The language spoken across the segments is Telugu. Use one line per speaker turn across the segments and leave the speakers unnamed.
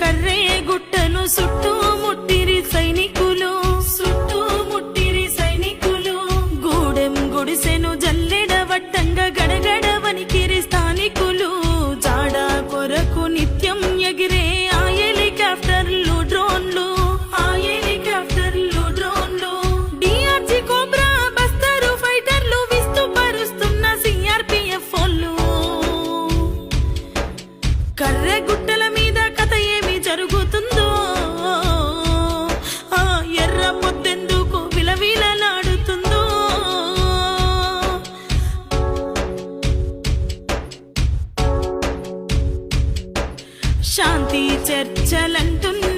కర్రే గుట్టను సుట్టూ చర్చలంటున్న.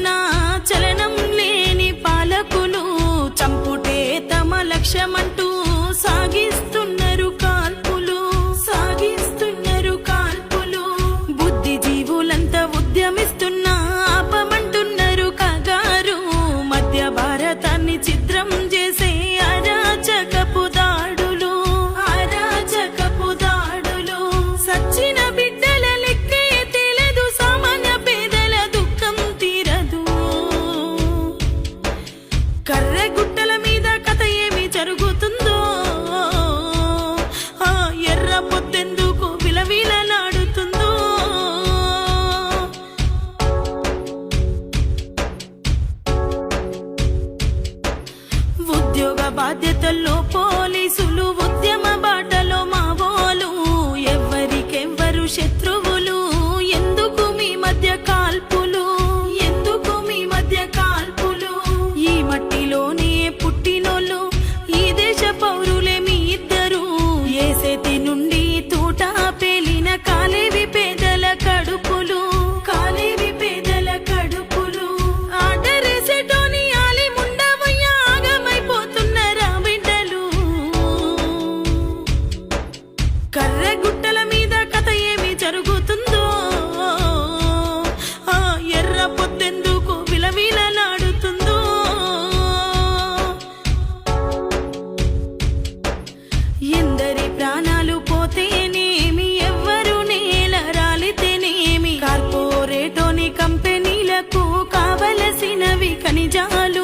బాధ్యతల్లో పోలీసులు ఉద్యమ బాటలో మావోలు ఎవరికెవ్వరు శత్రువులు? ఎందుకు మీ మధ్య కాల్పులు? ఎందుకు మీ మధ్య కాల్పులు? ఈ మట్టిలోనే పుట్టినోళ్ళు ఈ దేశ పౌరులే మీ ఇద్దరు. ఏ నుండి తూట పేలిన కాలే కర్రగుట్టల మీద కథ ఏమి జరుగుతుందో? ఆ ఎర్ర పొద్దెందుకు విలవీల విలవిలలాడుతుందో? ఎందరి ప్రాణాలు పోతేనేమి ఎవ్వరు నేల రాలితేనేమి? కార్పొరేటోని కంపెనీలకు కావలసినవి ఖనిజాలు